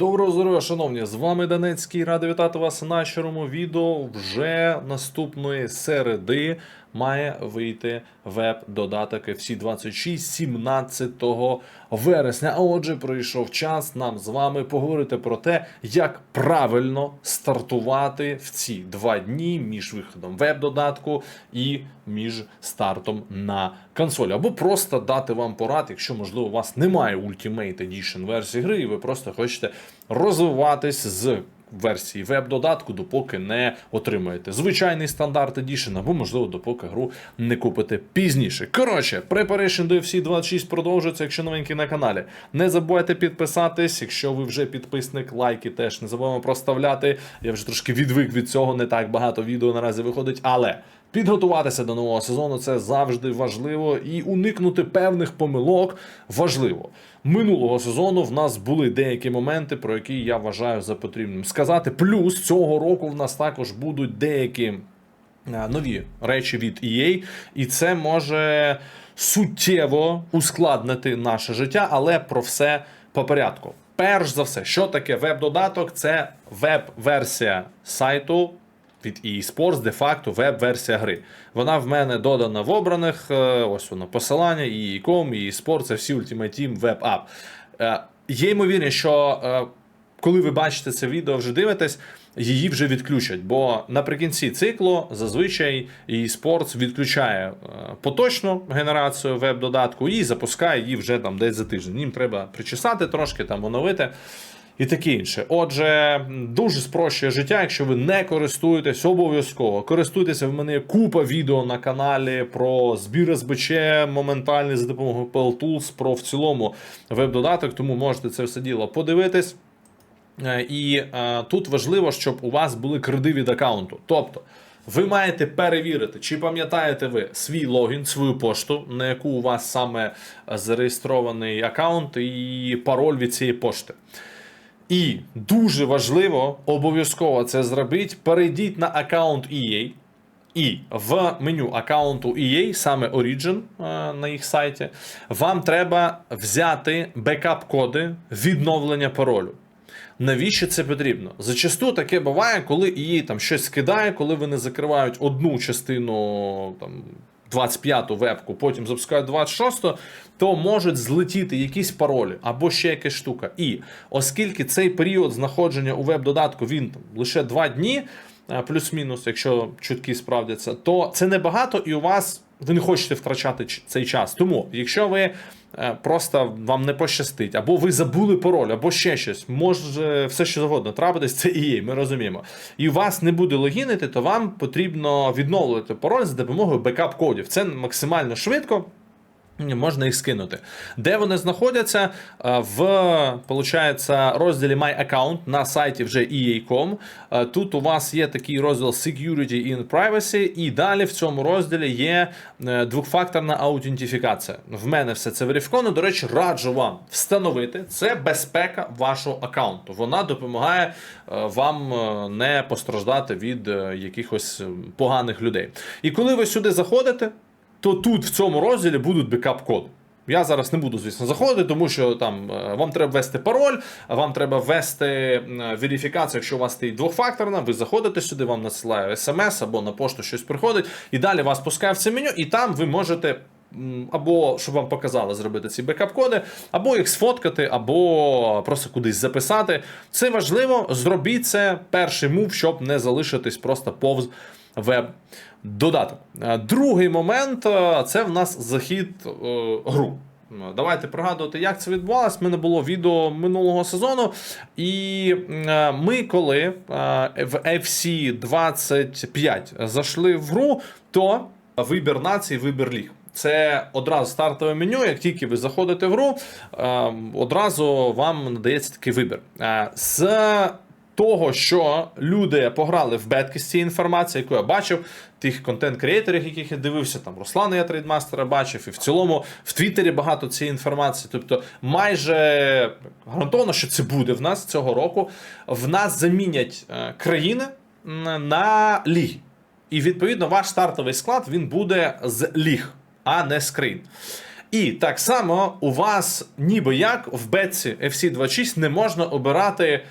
Доброго здоров'я, шановні! З вами Донецький. Радий вітати вас на щирому відео. Вже наступної середи має вийти веб-додаток FC 26 17 вересня. А отже, прийшов час нам з вами поговорити про те, як правильно стартувати в ці два дні між виходом веб-додатку і між стартом на консолі. Або просто дати вам порад, якщо можливо у вас немає Ultimate Edition версії гри, і ви просто хочете розвиватись з версії веб-додатку, допоки не отримаєте звичайний стандарт Edition, або, можливо, допоки гру не купите пізніше. Коротше, Preparation до FC 26 продовжується, якщо новенький на каналі. Не забувайте підписатись, якщо ви вже підписник, лайки теж не забуваємо проставляти. Я вже трошки відвик від цього, не так багато відео наразі виходить, але. Підготуватися до нового сезону це завжди важливо, і уникнути певних помилок важливо. Минулого сезону в нас були деякі моменти, про які я вважаю за потрібним сказати. Плюс цього року в нас також будуть деякі е, нові речі від EA, і це може суттєво ускладнити наше життя, але про все по порядку. Перш за все, що таке веб-додаток? Це веб-версія сайту від EA де-факто веб-версія гри. Вона в мене додана в обраних. е, Ось воно посилання, EA.com, EA Sports, це всі Ultimate Team Web App. Е, Є ймовірність, що е, коли ви бачите це відео, вже дивитесь, її вже відключать. Бо наприкінці циклу зазвичай EA відключає поточну генерацію веб-додатку і запускає її вже там десь за тиждень. Їм треба причесати трошки, там оновити. І таке інше. Отже, дуже спрощує життя, якщо ви не користуєтесь, обов'язково користуйтеся. В мене купа відео на каналі про збір СБЧ моментальний за допомогою PL Tools, про в цілому веб-додаток, тому можете це все діло подивитись. Е, І е, тут важливо, щоб у вас були креди від аккаунту. Тобто, ви маєте перевірити, чи пам'ятаєте ви свій логін, свою пошту, на яку у вас саме е, зареєстрований аккаунт і пароль від цієї пошти. І дуже важливо обов'язково це зробити. Перейдіть на аккаунт EA. І в меню аккаунту EA, саме Origin е, на їх сайті, вам треба взяти бекап-коди відновлення паролю. Навіщо це потрібно? Зачасту таке буває, коли EA там щось скидає, коли вони закривають одну частину там. 25-ту вебку, потім запускають 26-ту, то можуть злетіти якісь паролі або ще якась штука. І оскільки цей період знаходження у веб-додатку він там лише 2 дні, е, плюс-мінус, якщо чутки справдяться, то це небагато, і у вас ви не хочете втрачати цей час. Тому, якщо ви е, просто вам не пощастить, або ви забули пароль, або ще щось, може все що завгодно трапитись, це і є, ми розуміємо. І вас не буде логінити, то вам потрібно відновлювати пароль за допомогою бекап-кодів. Це максимально швидко. Можна їх скинути. Де вони знаходяться? Е, В получається, розділі My Account на сайті вже EA.com. Е, Тут у вас є такий розділ Security in Privacy, і далі в цьому розділі є е, двохфакторна аутентифікація. В мене все це верифіковано. До речі, раджу вам встановити. Це безпека вашого аккаунту. Вона допомагає вам не постраждати від якихось поганих людей. І коли ви сюди заходите, то тут в цьому розділі будуть бекап-коди. Я зараз не буду, звісно, заходити, тому що там е, вам треба ввести пароль, вам треба ввести е, верифікацію, якщо у вас стоїть двохфакторна, ви заходите сюди, вам надсилає смс або на пошту щось приходить, і далі вас пускає в це меню, і там ви можете. Або щоб вам показали зробити ці бекап-коди, або їх сфоткати, або просто кудись записати. Це важливо, зробіть це перший мув, щоб не залишитись просто повз веб-додаток. Е, Другий момент е, це в нас захід е, гру. Давайте пригадувати, як це відбувалось. У мене було відео минулого сезону. І ми, коли в FC 25 зайшли в гру, то вибір націй, вибір ліг. Це одразу стартове меню. Як тільки ви заходите в гру, одразу вам надається такий вибір. З того, що люди пограли в бетки з цієї інформації, яку я бачив, тих контент-креаторів, яких я дивився, там Руслана я трейдмастера бачив, і в цілому в Твіттері багато цієї інформації. Тобто, майже гарантовано, що це буде в нас цього року. В нас замінять е, країни на ліги. І відповідно ваш стартовий склад він буде з ліг, а не з країн. І так само у вас, ніби як в бетці FC26 не можна обирати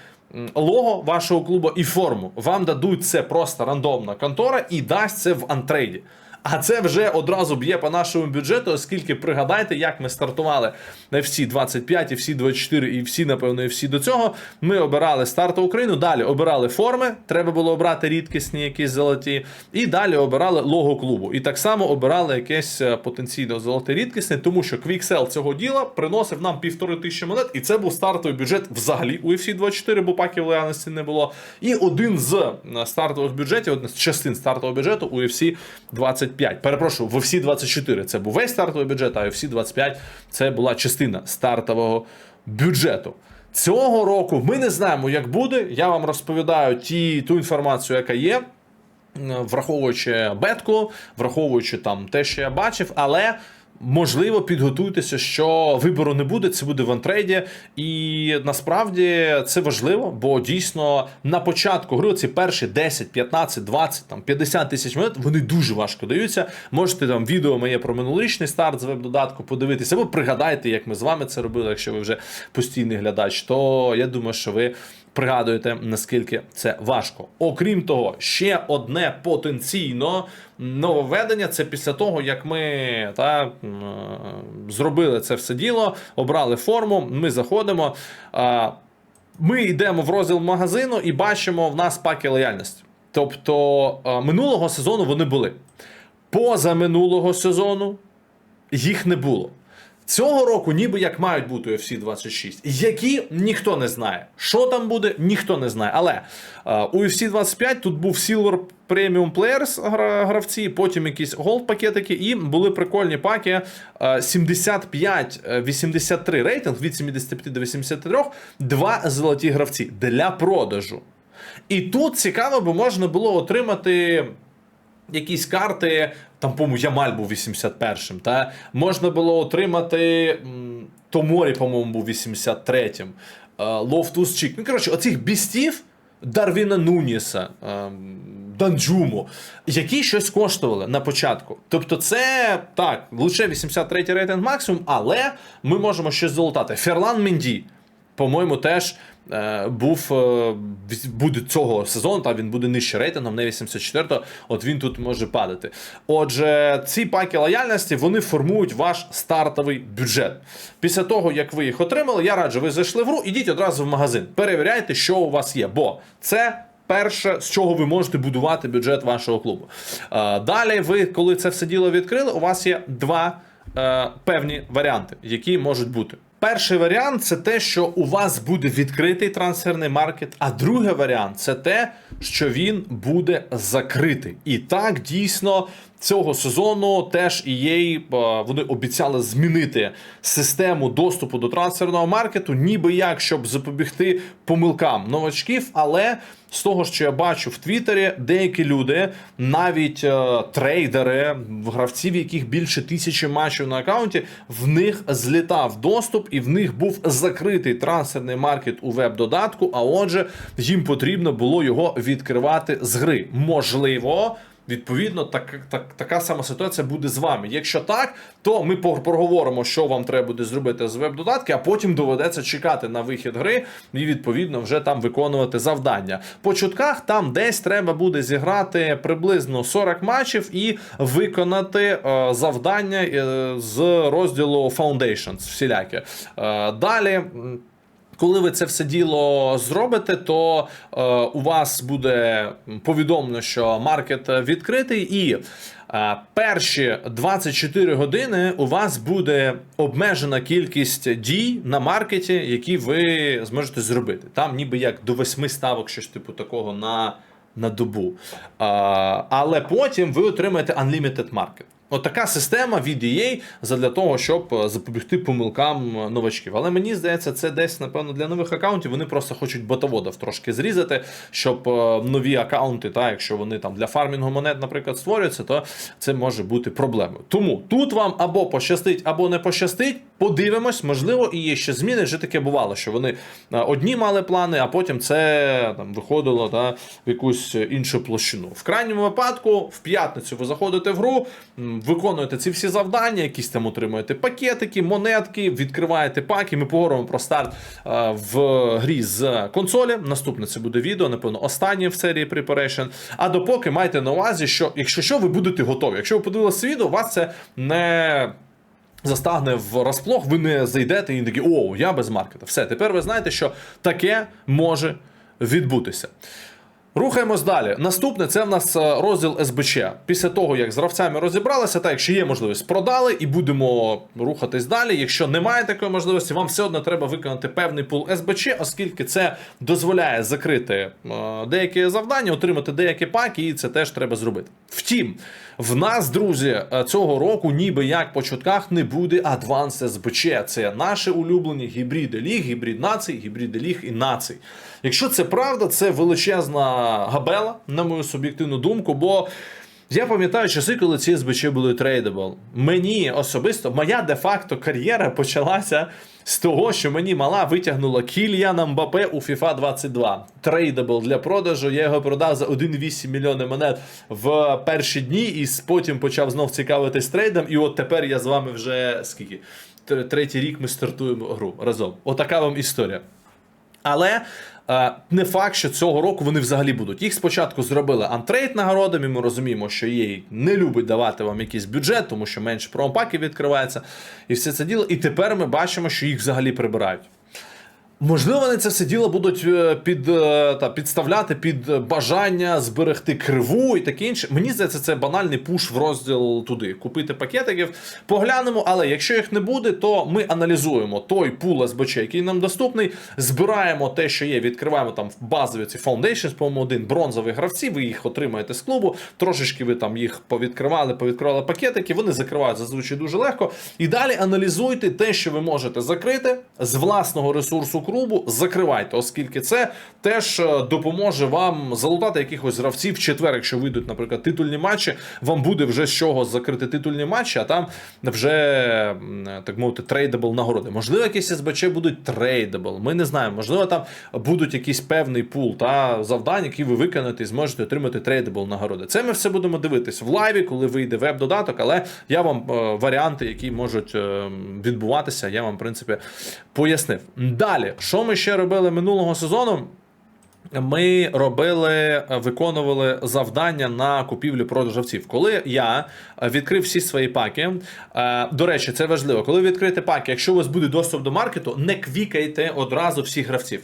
лого вашого клубу і форму. Вам дадуть це просто рандомна контора і дасть це в антрейді. А це вже одразу б'є по нашому бюджету, оскільки пригадайте, як ми стартували на FC 25 і FC 24 і всі, напевно, і всі до цього. Ми обирали старту Україну, далі обирали форми, треба було обрати рідкісні, якісь золоті, і далі обирали лого клубу. І так само обирали якесь е, потенційно золоте рідкісне, тому що квіксел цього діла приносив нам півтори тисячі монет, і це був стартовий бюджет взагалі у UFC 24, бо паків лояльності не було. І один з е, стартових бюджетів, одна з частин стартового бюджету у UFC 25. Перепрошую, в всі 24 це був весь стартовий бюджет, а всі 25 це була частина стартового бюджету. Цього року ми не знаємо, як буде. Я вам розповідаю ті, ту інформацію, яка є враховуючи бетку, враховуючи там те, що я бачив, але. Можливо, підготуйтеся, що вибору не буде, це буде в антрейді. І насправді це важливо, бо дійсно на початку гри ці перші 10, 15, 20, там 50 тисяч монет вони дуже важко даються. Можете там відео моє про минулорічний старт з веб-додатку подивитися, або пригадайте, як ми з вами це робили, якщо ви вже постійний глядач, то я думаю, що ви пригадуєте, наскільки це важко. Окрім того, ще одне потенційно нововведення це після того, як ми та, е, зробили це все діло, обрали форму, ми заходимо. Ми йдемо в розділ магазину і бачимо в нас паки лояльності. Тобто е, минулого сезону вони були. Поза минулого сезону їх не було. Цього року ніби як мають бути UFC 26, які ніхто не знає. Що там буде, ніхто не знає. Але е, у UFC 25 тут був Silver Premium Players гравці, потім якісь голд пакетики, і були прикольні паки. е, 75-83 рейтинг від 75 до 83, два золоті гравці для продажу. І тут цікаво, бо можна було отримати якісь карти, там, по-моєму, Ямаль був 81-м, та можна було отримати Томорі, по-моєму, був 83-м, Лофтус Чік. Ну, коротше, оцих бістів. Дарвіна Нуніса, ем, Данджуму, які щось коштували на початку. Тобто, це так, лише 83-й рейтинг максимум, але ми можемо щось золотати. Ферлан Менді, по-моєму, теж е, був е, буде цього сезону, та він буде нижче рейтингом, не 84-го, от він тут може падати. Отже, ці паки лояльності вони формують ваш стартовий бюджет. Після того, як ви їх отримали, я раджу, ви зайшли в гру, ідіть одразу в магазин. Перевіряйте, що у вас є, бо це. Перше, з чого ви можете будувати бюджет вашого клубу. Е, Далі, ви, коли це все діло відкрили, у вас є два е, певні варіанти, які можуть бути. Перший варіант це те, що у вас буде відкритий трансферний маркет, а другий варіант це те, що він буде закритий. І так дійсно цього сезону теж EA, е, вони обіцяли змінити систему доступу до трансферного маркету, ніби як щоб запобігти помилкам новачків. Але з того, що я бачу в Твіттері, деякі люди, навіть е, трейдери, гравці, в яких більше тисячі матчів на аккаунті, в них злітав доступ, і в них був закритий трансферний маркет у веб-додатку. А отже, їм потрібно було його відкривати з гри. Можливо. Відповідно, так, так, така сама ситуація буде з вами. Якщо так, то ми проговоримо, що вам треба буде зробити з веб-додатки, а потім доведеться чекати на вихід гри і відповідно вже там виконувати завдання. По чутках там десь треба буде зіграти приблизно 40 матчів і виконати е, завдання е, з розділу Foundations всіляке. Е, далі. Коли ви це все діло зробите, то е, у вас буде повідомлено, що маркет відкритий, і е, перші 24 години у вас буде обмежена кількість дій на маркеті, які ви зможете зробити. Там ніби як до 8 ставок, щось типу такого на, на добу. Е, але потім ви отримаєте Unlimited Market. От система від EA задля того, щоб е, запобігти помилкам е, новачків. Але мені здається, це десь, напевно, для нових аккаунтів. Вони просто хочуть ботоводів трошки зрізати, щоб е, нові аккаунти, та, якщо вони там для фармінгу монет, наприклад, створюються, то це може бути проблемою. Тому тут вам або пощастить, або не пощастить. Подивимось, можливо, і є ще зміни. Вже таке бувало, що вони одні мали плани, а потім це там виходило да, в якусь іншу площину. В крайньому випадку, в п'ятницю ви заходите в гру, виконуєте ці всі завдання, якісь там отримуєте пакетики, монетки, відкриваєте паки. Ми поговоримо про старт е, в грі з консолі. Наступне це буде відео, напевно, останнє в серії Preparation. А допоки майте на увазі, що якщо що, ви будете готові. Якщо ви подивилися відео, вас це не. Застагне в розплох, ви не зайдете і такі, о, я без маркета. Все, тепер ви знаєте, що таке може відбутися. Рухаємось далі. Наступне це в нас е, розділ СБЧ. Після того, як з гравцями розібралися, так якщо є можливість, продали і будемо рухатись далі. Якщо немає такої можливості, вам все одно треба виконати певний пул СБЧ, оскільки це дозволяє закрити е, деякі завдання, отримати деякі паки, і це теж треба зробити. Втім, в нас, друзі, е, цього року, ніби як по чутках, не буде Advanced СБЧ. Це наші улюблені гібриди ліг, гібрид націй, гібриди ліг і націй. Якщо це правда, це величезна габела, на мою суб'єктивну думку, бо. Я пам'ятаю часи, коли ці СБЧ були трейдабл. Мені особисто, моя де-факто кар'єра почалася з того, що мені мала витягнула Кільяна Мбапе у FIFA 22. Трейдабл для продажу. Я його продав за 1,8 мільйони монет в перші дні, і потім почав знов цікавитись трейдом. І от тепер я з вами вже скільки? Третій рік ми стартуємо гру разом. Отака вам історія. Але не факт, що цього року вони взагалі будуть. Їх спочатку зробили антрейд нагородами. Ми розуміємо, що їй не любить давати вам якийсь бюджет, тому що менше промпаків відкривається, і все це діло. І тепер ми бачимо, що їх взагалі прибирають. Можливо, вони це все діло будуть е, під, е, та, підставляти під бажання зберегти криву і таке інше. Мені здається, це банальний пуш в розділ туди. Купити пакетиків, поглянемо, але якщо їх не буде, то ми аналізуємо той пул СБЧ, який нам доступний, збираємо те, що є, відкриваємо там базові ці Foundations, по-моєму, один бронзовий гравці, ви їх отримаєте з клубу. Трошечки ви там їх повідкривали, повідкривали пакетики, вони закривають зазвичай дуже легко. І далі аналізуйте те, що ви можете закрити з власного ресурсу клубу, закривайте, оскільки це теж е, допоможе вам залутати якихось гравців в четвер, якщо вийдуть, наприклад, титульні матчі. Вам буде вже з чого закрити титульні матчі, а там вже так мовити трейдабл нагороди. Можливо, якісь СБЧ будуть трейдабл. Ми не знаємо. Можливо, там будуть якийсь певний пул та завдань, які ви виконаєте і зможете отримати трейдабл нагороди. Це ми все будемо дивитись в лайві, коли вийде веб-додаток, але я вам е, варіанти, які можуть е, відбуватися, я вам в принципі пояснив. Далі, що ми ще робили минулого сезону? Ми робили, виконували завдання на купівлю продажавців. Коли я відкрив всі свої паки, е, до речі, це важливо. Коли ви відкриєте паки, якщо у вас буде доступ до маркету, не квікайте одразу всіх гравців.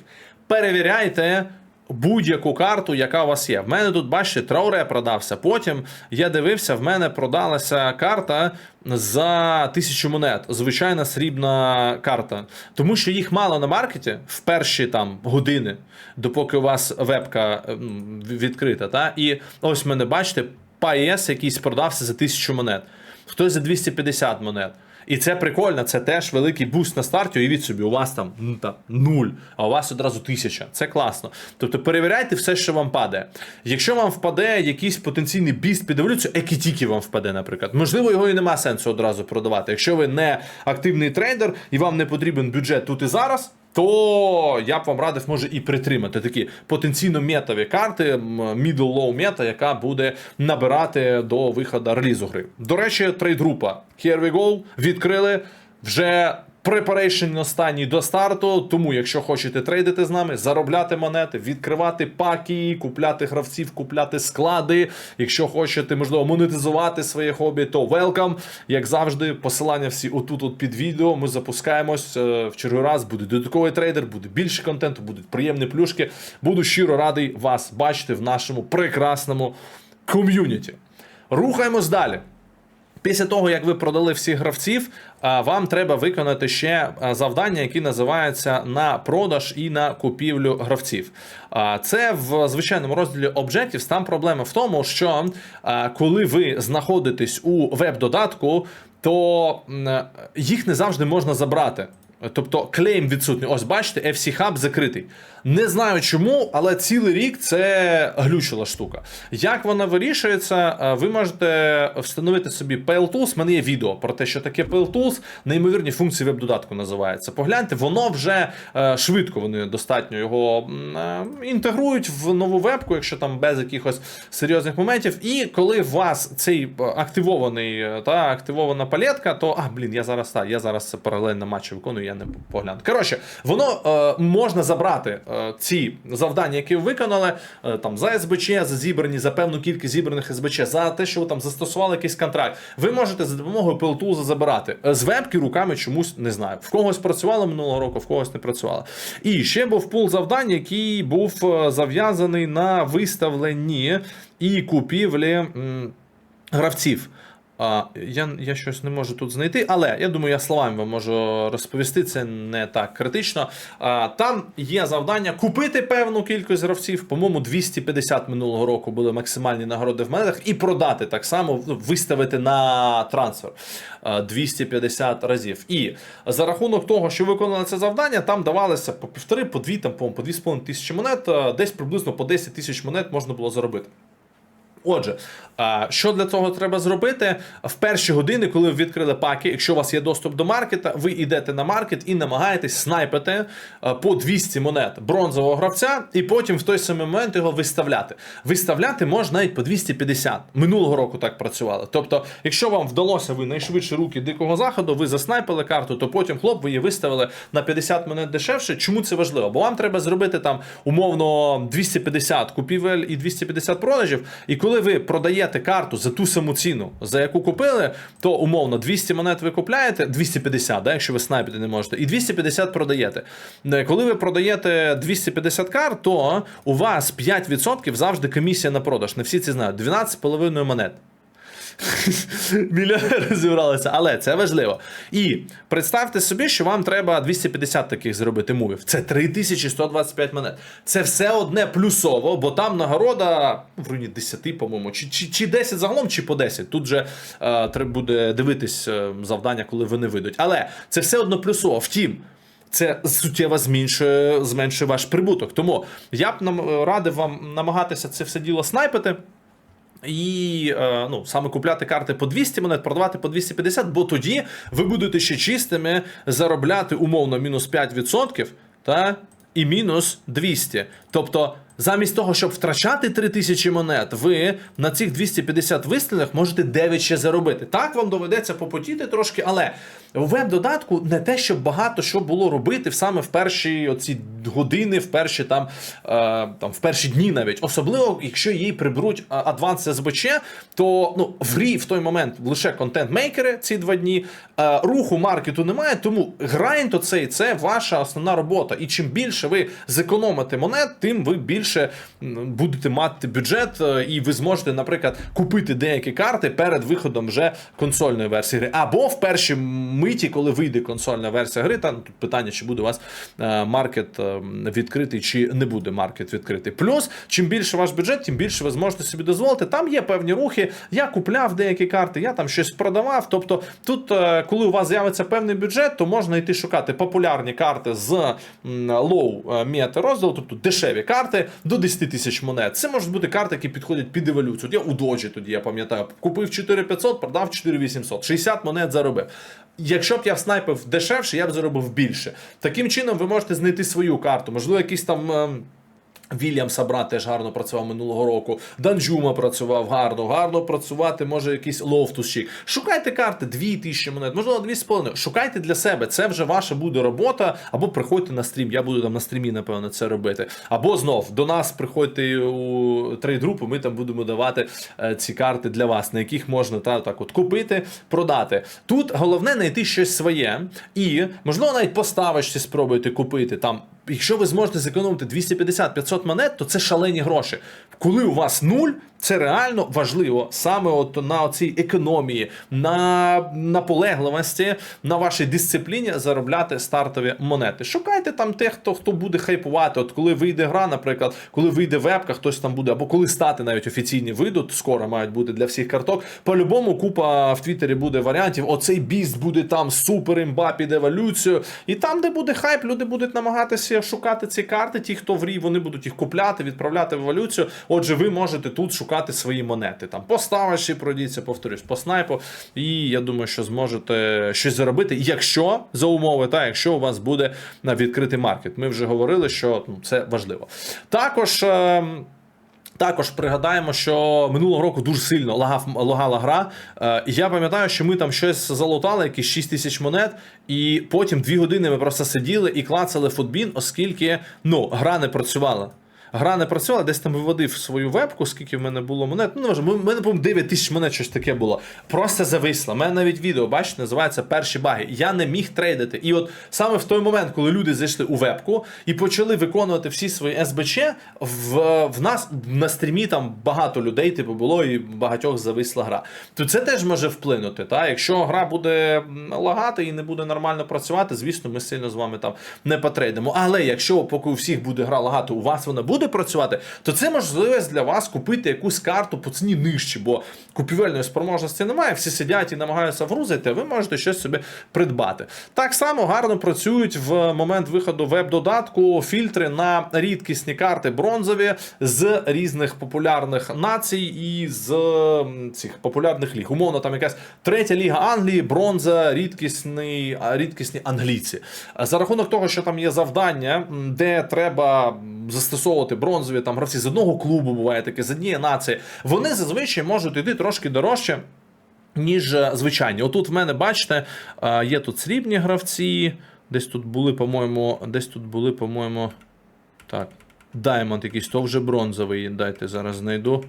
Перевіряйте. Будь-яку карту, яка у вас є. В мене тут, бачите, Трауре продався. Потім я дивився, в мене продалася карта за тисячу монет. Звичайна срібна карта. Тому що їх мало на маркеті в перші там години, допоки у вас вебка відкрита. Та? І ось в мене, бачите, PAES якийсь продався за тисячу монет. Хтось за 250 монет. І це прикольно, це теж великий буст на старті. Уявіть собі, у вас там, ну, там нуль, а у вас одразу тисяча. Це класно. Тобто перевіряйте все, що вам падає. Якщо вам впаде якийсь потенційний біст під еволюцію, екітіки вам впаде, наприклад. Можливо, його і нема сенсу одразу продавати. Якщо ви не активний трейдер і вам не потрібен бюджет тут і зараз. То я б вам радив, може, і притримати такі потенційно метові карти, middle-low мета, яка буде набирати до виходу релізу гри. До речі, трейд-група Here we go, відкрили. Вже preparation останній до старту. Тому, якщо хочете трейдити з нами, заробляти монети, відкривати паки, купляти гравців, купляти склади. Якщо хочете, можливо, монетизувати своє хобі, то welcome. Як завжди, посилання всі отут от під відео. Ми запускаємось е, в черговий раз. Буде додатковий трейдер, буде більше контенту, будуть приємні плюшки. Буду щиро радий вас бачити в нашому прекрасному ком'юніті. Рухаємось далі. Після того, як ви продали всіх гравців, вам треба виконати ще завдання, які називаються на продаж і на купівлю гравців. Це в звичайному розділі Objectives. Там проблема в тому, що коли ви знаходитесь у веб-додатку, то їх не завжди можна забрати. Тобто клейм відсутній. Ось бачите, FC Hub закритий. Не знаю чому, але цілий рік це глючила штука. Як вона вирішується, е, ви можете встановити собі PL-Tools. У мене є відео про те, що таке PL-Tools, неймовірні функції веб-додатку називається. Погляньте, воно вже е, швидко вони достатньо його е, інтегрують в нову вебку, якщо там без якихось серйозних моментів. І коли у вас цей активований та активована палетка, то а блін, я зараз та я зараз це паралельно матчі виконую, я не погляну. Коротше, воно е, можна забрати е, ці завдання, які ви виконали, е, там за СБЧ, за зібрані, за певну кількість зібраних СБЧ, за те, що ви там застосували якийсь контракт. Ви можете за допомогою PLTools забирати Е, з вебки руками чомусь не знаю. В когось працювало минулого року, в когось не працювало. І ще був пул завдань, який був е, зав'язаний на виставленні і купівлі. Гравців. А, я, я щось не можу тут знайти, але я думаю, я словами вам можу розповісти, це не так критично. А, там є завдання купити певну кількість гравців. По-моєму, 250 минулого року були максимальні нагороди в монетах, і продати так само, ну, виставити на трансфер а, 250 разів. І за рахунок того, що виконали це завдання, там давалося по півтори, по дві, там, по дві з половиною тисячі монет, десь приблизно по 10 тисяч монет можна було заробити. Отже, що для цього треба зробити? В перші години, коли ви відкрили паки, якщо у вас є доступ до маркета, ви йдете на маркет і намагаєтесь снайпити по 200 монет бронзового гравця, і потім в той самий момент його виставляти. Виставляти можна навіть по 250. Минулого року так працювало. Тобто, якщо вам вдалося ви найшвидше руки дикого заходу, ви заснайпили карту, то потім хлоп, ви її виставили на 50 монет дешевше. Чому це важливо? Бо вам треба зробити там умовно 250 купівель і 250 продажів. І коли ви продаєте карту за ту саму ціну, за яку купили, то умовно 200 монет ви купляєте, 250, да, якщо ви снайпити не можете, і 250 продаєте. Е, Коли ви продаєте 250 карт, то у вас 5% завжди комісія на продаж. Не всі ці знають. 12,5 монет. Мільйонери зібралися, але це важливо. І представте собі, що вам треба 250 таких зробити мувів. Це 3125 монет. Це все одне плюсово, бо там нагорода в районі 10, по-моєму, чи, чи, чи 10 загалом, чи по 10. Тут же е, треба буде дивитись е, завдання, коли вони вийдуть. Але це все одно плюсово. Втім. Це суттєво зменшує, зменшує ваш прибуток. Тому я б нам радив вам намагатися це все діло снайпити. І е, ну, саме купляти карти по 200 монет, продавати по 250, бо тоді ви будете ще чистими заробляти умовно мінус 5% та і мінус 200. Тобто, замість того, щоб втрачати 3000 монет, ви на цих 250 вистрілах можете 9 ще заробити. Так вам доведеться попотіти трошки, але в веб-додатку не те, щоб багато що було робити саме в перші оці години, в перші там, е, там в перші дні навіть. Особливо, якщо їй приберуть е, Advanced SBC, то ну, в грі в той момент лише контент-мейкери ці два дні. Е, руху маркету немає, тому грайнд оцей це ваша основна робота. І чим більше ви зекономите монет, тим ви більше м, будете мати бюджет, е, і ви зможете, наприклад, купити деякі карти перед виходом вже консольної версії гри. Або в перші миті, коли вийде консольна версія гри, там тут питання, чи буде у вас е, маркет е, відкритий, чи не буде маркет відкритий. Плюс, чим більше ваш бюджет, тим більше ви зможете собі дозволити. Там є певні рухи. Я купляв деякі карти, я там щось продавав. Тобто, тут, коли у вас з'явиться певний бюджет, то можна йти шукати популярні карти з е, мета розділу, тобто дешеві карти до 10 тисяч монет. Це можуть бути карти, які підходять під еволюцію. От Я у доджі тоді, я пам'ятаю, купив 4500, продав 4800, 60 монет заробив. Якщо б я снайпив дешевше, я б заробив більше. Таким чином, ви можете знайти свою карту. Можливо, якийсь там. Вільямса брат теж гарно працював минулого року. Данджума працював гарно, гарно працювати може якийсь лофтусчик. Шукайте карти 2000 монет, можливо, 2,5. Шукайте для себе. Це вже ваша буде робота. Або приходьте на стрім. Я буду там на стрімі, напевно, це робити. Або знов до нас приходьте у трейд-групу, ми там будемо давати е, ці карти для вас, на яких можна та, так от купити, продати. Тут головне знайти щось своє, і можливо навіть поставочці спробуйте купити там. Якщо ви зможете зекономити 250-500 монет, то це шалені гроші. Коли у вас нуль, це реально важливо саме от на цій економії, на наполегливості, на вашій дисципліні заробляти стартові монети. Шукайте там тих, хто хто буде хайпувати. От коли вийде гра, наприклад, коли вийде вебка, хтось там буде, або коли стати навіть офіційні вийдуть, скоро мають бути для всіх карток. По-любому купа в Твіттері буде варіантів. Оцей біст буде там супер імба під еволюцію. І там, де буде хайп, люди будуть намагатися шукати ці карти. Ті, хто в рій, вони будуть їх купляти, відправляти в еволюцію. Отже, ви можете тут шукати свої монети. Там по ставаші пройдіться, повторюсь, по снайпу. І я думаю, що зможете щось заробити, якщо за умови, та якщо у вас буде відкритий маркет. Ми вже говорили, що ну, це важливо. Також. Також пригадаємо, що минулого року дуже сильно лагав, лагала гра. Е, і я пам'ятаю, що ми там щось залутали, якісь 6 тисяч монет, і потім дві години ми просто сиділи і клацали футбін, оскільки ну, гра не працювала. Гра не працювала, десь там виводив свою вебку, скільки в мене було монет. Ну, не важливо, в мене, по-моєму, 9 тисяч монет щось таке було. Просто зависло. У мене навіть відео, бачите, називається перші баги. Я не міг трейдити. І от саме в той момент, коли люди зайшли у вебку і почали виконувати всі свої СБЧ, в, в нас на стрімі там багато людей, типу, було, і багатьох зависла гра. То це теж може вплинути. Та? Якщо гра буде лагати і не буде нормально працювати, звісно, ми сильно з вами там не потрейдемо. Але якщо поки у всіх буде гра лагати, у вас вона буде працювати, то це можливість для вас купити якусь карту по ціні нижче, бо купівельної спроможності немає, всі сидять і намагаються вгрузити, а ви можете щось собі придбати. Так само гарно працюють в момент виходу веб-додатку фільтри на рідкісні карти бронзові з різних популярних націй і з цих популярних ліг. Умовно, там якась третя ліга Англії, бронза, рідкісний, рідкісні англійці. За рахунок того, що там є завдання, де треба м, застосовувати бронзові там гравці з одного клубу, буває таке, з однієї нації, вони зазвичай можуть йти трошки дорожче. Ніж е, звичайні. Отут в мене, бачите, е, є тут срібні гравці. Десь тут були, по-моєму, десь тут були, по-моєму. Так. Даймонд якийсь, то вже бронзовий. Дайте зараз знайду.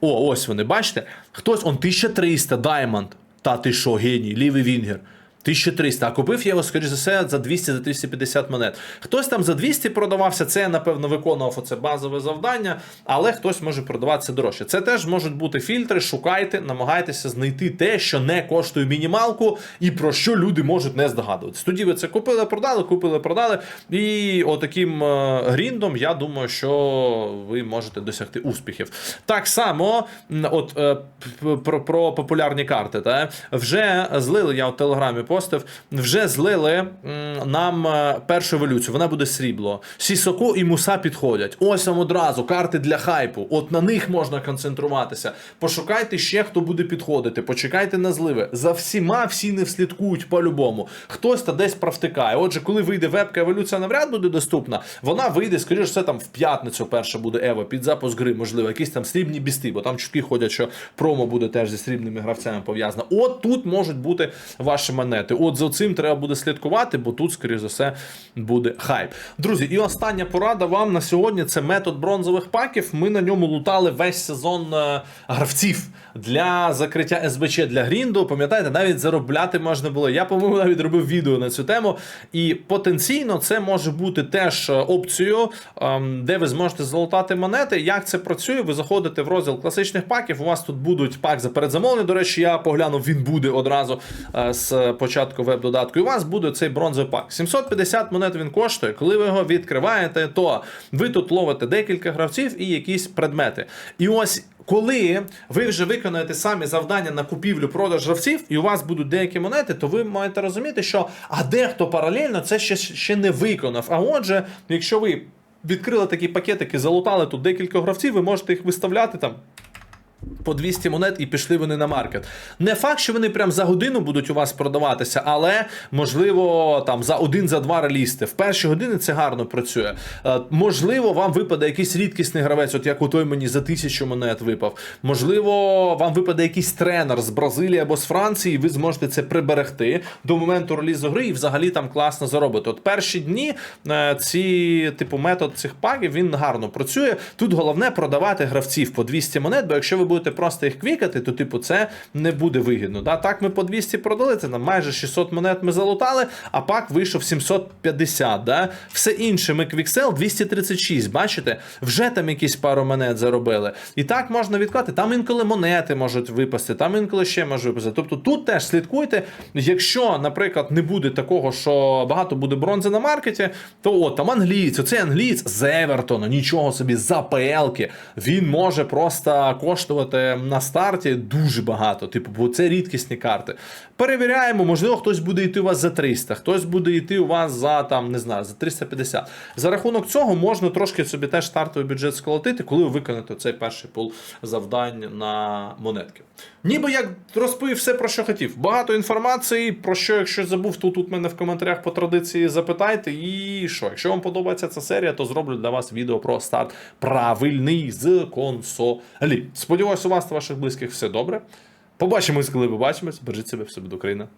О, ось вони, бачите? Хтось, он 1300 Даймонд. Та ти що, геній, лівий Вінгер. 1300, а купив я його, скоріш за все, за 200-250 монет. Хтось там за 200 продавався, це я, напевно, виконував оце базове завдання, але хтось може продаватися дорожче. Це теж можуть бути фільтри, шукайте, намагайтеся знайти те, що не коштує мінімалку, і про що люди можуть не здогадуватися. Тоді ви це купили, продали, купили, продали. І отаким е, гріндом, я думаю, що ви можете досягти успіхів. Так само, от е, про, про популярні карти, та, вже злили, я в телеграмі постив, вже злили нам е, першу еволюцію. Вона буде срібло. Сісоко і муса підходять. Ось вам одразу карти для хайпу. От на них можна концентруватися. Пошукайте ще, хто буде підходити. Почекайте на зливи. За всіма всі не вслідкують по-любому. Хтось та десь провтикає. Отже, коли вийде вебка еволюція навряд буде доступна, вона вийде, скоріш все, там в п'ятницю перша буде Ева під запуск гри, можливо, якісь там срібні бісти, бо там чутки ходять, що промо буде теж зі срібними гравцями пов'язано. От тут можуть бути ваші монети. От за цим треба буде слідкувати, бо тут, скоріш за все, буде хайп. Друзі, і остання порада вам на сьогодні це метод бронзових паків. Ми на ньому лутали весь сезон е, гравців для закриття СБЧ для Грінду. Пам'ятаєте, навіть заробляти можна було. Я, по-моєму, навіть робив відео на цю тему. І потенційно це може бути теж е, опцією, ем, де ви зможете залутати монети. Як це працює? Ви заходите в розділ класичних паків. У вас тут будуть пак за передзамовлення. До речі, я поглянув, він буде одразу е, з початку веб-додатку. І у вас буде цей бронзовий пак. 750 монет він коштує. Коли ви його відкриваєте, то ви тут ловите декілька гравців і якісь предмети. І ось. Коли ви вже виконаєте самі завдання на купівлю продаж гравців, і у вас будуть деякі монети, то ви маєте розуміти, що а дехто паралельно це ще, ще не виконав. А отже, якщо ви відкрили такі пакетики, залутали тут декілька гравців, ви можете їх виставляти там. По 200 монет і пішли вони на маркет. Не факт, що вони прям за годину будуть у вас продаватися, але можливо там за один, за два релісти. В перші години це гарно працює. Е, можливо, вам випаде якийсь рідкісний гравець, от як у той мені за тисячу монет випав. Можливо, вам випаде якийсь тренер з Бразилії або з Франції, і ви зможете це приберегти до моменту релізу гри і взагалі там класно заробити. От перші дні е, ці, типу, метод цих паків він гарно працює. Тут головне продавати гравців по 200 монет, бо якщо ви будете просто їх квікати, то типу це не буде вигідно. Да? Так ми по 200 продали, це там майже 600 монет ми залутали, а пак вийшов 750. Да? Все інше ми квіксел 236, бачите? Вже там якісь пару монет заробили. І так можна відклати. Там інколи монети можуть випасти, там інколи ще може випасти. Тобто тут теж слідкуйте. Якщо, наприклад, не буде такого, що багато буде бронзи на маркеті, то от там англієць, оцей англієць з Евертона, нічого собі за ПЛки, він може просто коштувати на старті дуже багато. Типу, бо це рідкісні карти. Перевіряємо, можливо, хтось буде йти у вас за 300, хтось буде йти у вас за там, не знаю, за 350. За рахунок цього можна трошки собі теж стартовий бюджет сколотити, коли ви виконаєте цей перший пул завдань на монетки. Ніби як розповів все про що хотів. Багато інформації, про що, якщо забув, то тут мене в коментарях по традиції запитайте. І що, якщо вам подобається ця серія, то зроблю для вас відео про старт правильний з консолі. Сподіваюсь, у вас та ваших близьких все добре. Побачимось, коли побачимось. Бережіть себе, все буде Україна.